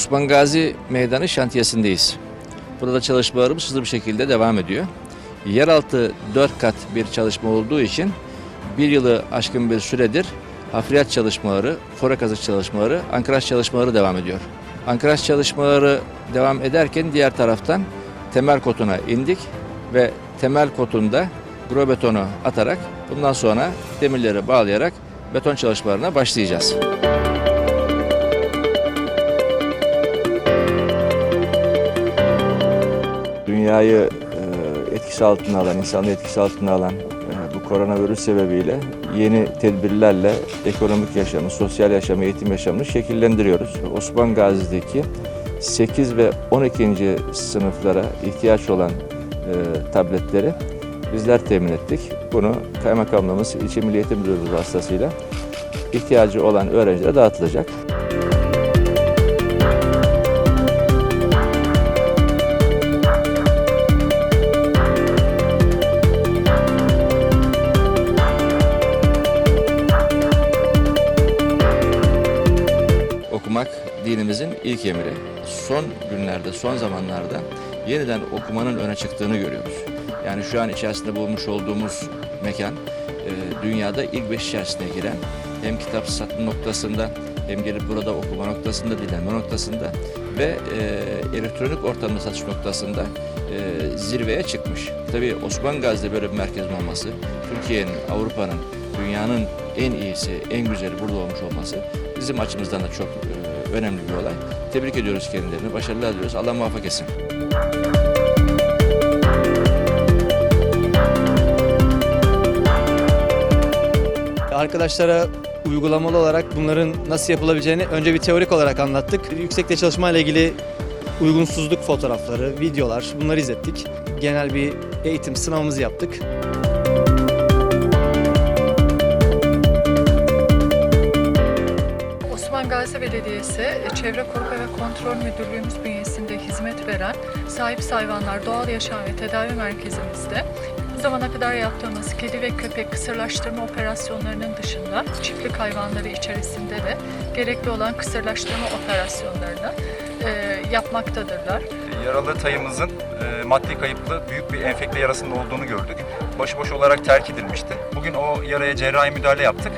Osman Gazi Meydanı şantiyesindeyiz. Burada çalışmalarımız hızlı bir şekilde devam ediyor. Yeraltı 4 kat bir çalışma olduğu için bir yılı aşkın bir süredir hafriyat çalışmaları, fora kazık çalışmaları, ankraj çalışmaları devam ediyor. Ankraj çalışmaları devam ederken diğer taraftan temel kotuna indik ve temel kotunda gro betonu atarak bundan sonra demirleri bağlayarak beton çalışmalarına başlayacağız. Dünyayı e, etkisi altına alan, insanlığı etkisi altına alan e, bu koronavirüs sebebiyle yeni tedbirlerle ekonomik yaşamı, sosyal yaşamı, eğitim yaşamını şekillendiriyoruz. Osman Gazi'deki 8 ve 12. sınıflara ihtiyaç olan e, tabletleri bizler temin ettik. Bunu kaymakamlığımız, ilçe milli eğitim müdürlüğü vasıtasıyla ihtiyacı olan öğrencilere dağıtılacak. Dinimizin ilk emri. Son günlerde, son zamanlarda yeniden okumanın öne çıktığını görüyoruz. Yani şu an içerisinde bulmuş olduğumuz mekan e, dünyada ilk beş içerisine giren hem kitap satım noktasında hem gelip burada okuma noktasında, dinleme noktasında ve e, elektronik ortamda satış noktasında e, zirveye çıkmış. Tabii Osman Gazi'de böyle bir merkezin olması, Türkiye'nin, Avrupa'nın, dünyanın en iyisi, en güzeli burada olmuş olması bizim açımızdan da çok e, önemli bir olay. Tebrik ediyoruz kendilerini, başarılar diliyoruz. Allah muvaffak etsin. Arkadaşlara uygulamalı olarak bunların nasıl yapılabileceğini önce bir teorik olarak anlattık. Yüksekte çalışma ile ilgili uygunsuzluk fotoğrafları, videolar bunları izlettik. Genel bir eğitim sınavımızı yaptık. Gazi Belediyesi e, Çevre Koruma ve Kontrol Müdürlüğümüz bünyesinde hizmet veren sahip hayvanlar doğal yaşam ve tedavi merkezimizde bu zamana kadar yaptığımız kedi ve köpek kısırlaştırma operasyonlarının dışında çiftlik hayvanları içerisinde de gerekli olan kısırlaştırma operasyonlarını e, yapmaktadırlar. Yaralı tayımızın e, maddi kayıplı büyük bir enfekte yarasının olduğunu gördük. Başıboş olarak terk edilmişti. Bugün o yaraya cerrahi müdahale yaptık.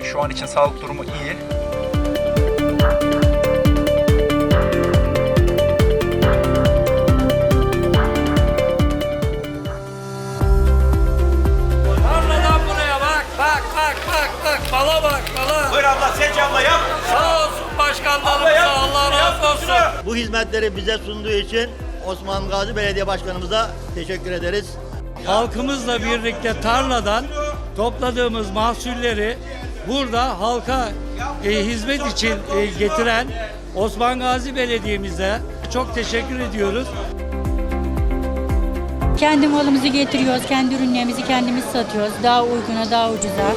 E, şu an için sağlık durumu iyi. Bu hizmetleri bize sunduğu için Osman Gazi Belediye Başkanımıza teşekkür ederiz. Halkımızla birlikte tarladan topladığımız mahsulleri burada halka e, hizmet için e, getiren Osman Gazi Belediye'mize çok teşekkür ediyoruz. Kendi malımızı getiriyoruz, kendi ürünlerimizi kendimiz satıyoruz. Daha uyguna, daha ucuza.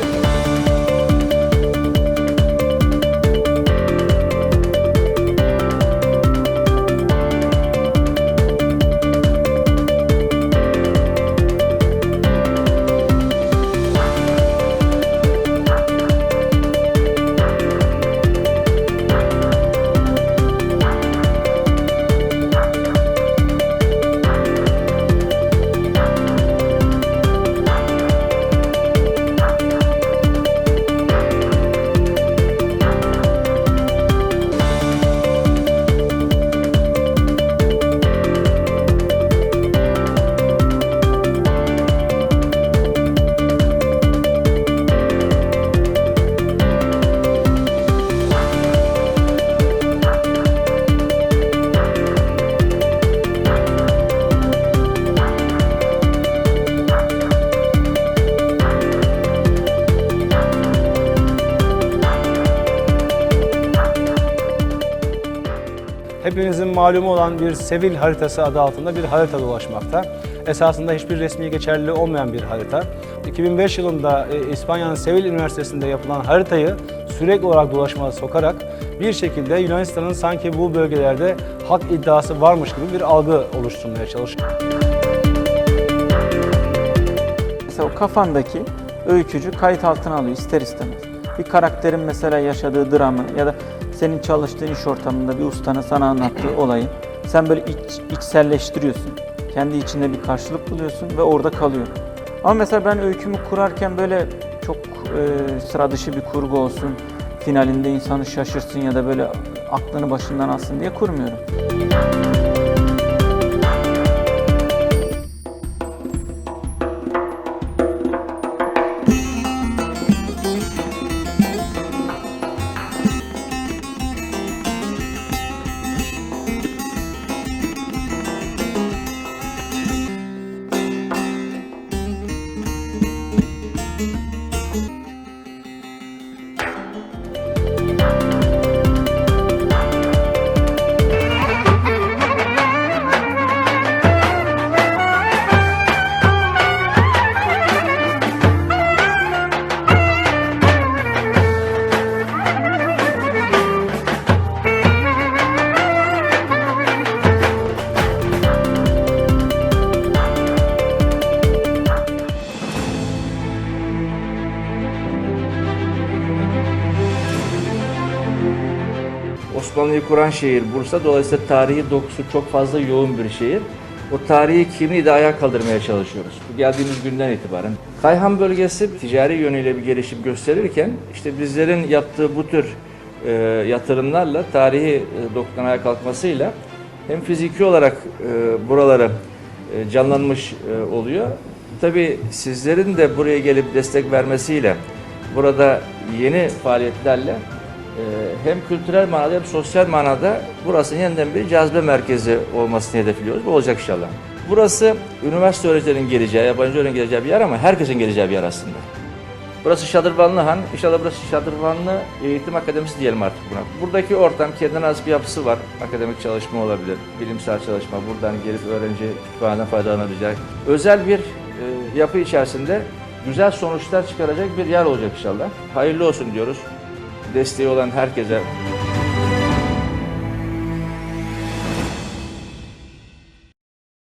Hepimizin malumu olan bir Sevil haritası adı altında bir harita dolaşmakta. Esasında hiçbir resmi geçerliliği olmayan bir harita. 2005 yılında e, İspanya'nın Sevil Üniversitesi'nde yapılan haritayı sürekli olarak dolaşmaya sokarak bir şekilde Yunanistan'ın sanki bu bölgelerde hak iddiası varmış gibi bir algı oluşturmaya çalışıyor. Mesela o kafandaki öykücü kayıt altına alıyor ister istemez. Bir karakterin mesela yaşadığı dramı ya da senin çalıştığın iş ortamında bir ustanın sana anlattığı olayı sen böyle iç, içselleştiriyorsun. Kendi içinde bir karşılık buluyorsun ve orada kalıyor. Ama mesela ben öykümü kurarken böyle çok e, sıra dışı bir kurgu olsun, finalinde insanı şaşırsın ya da böyle aklını başından alsın diye kurmuyorum. Osmanlı'yı kuran şehir Bursa. Dolayısıyla tarihi dokusu çok fazla yoğun bir şehir. O tarihi kimliği de ayağa kaldırmaya çalışıyoruz. Bu Geldiğimiz günden itibaren. Kayhan bölgesi ticari yönüyle bir gelişim gösterirken işte bizlerin yaptığı bu tür e, yatırımlarla tarihi e, dokudan ayağa kalkmasıyla hem fiziki olarak e, buraları e, canlanmış e, oluyor. Tabii sizlerin de buraya gelip destek vermesiyle burada yeni faaliyetlerle hem kültürel manada hem sosyal manada burası yeniden bir cazibe merkezi olmasını hedefliyoruz. Bu olacak inşallah. Burası üniversite öğrencilerinin geleceği, yabancı öğrencilerin geleceği bir yer ama herkesin geleceği bir yer aslında. Burası Şadırvanlı Han, inşallah burası Şadırvanlı Eğitim Akademisi diyelim artık buna. Buradaki ortam kendine has bir yapısı var. Akademik çalışma olabilir, bilimsel çalışma, buradan gelip öğrenci kütüphaneden faydalanabilecek. Özel bir e, yapı içerisinde güzel sonuçlar çıkaracak bir yer olacak inşallah. Hayırlı olsun diyoruz desteği olan herkese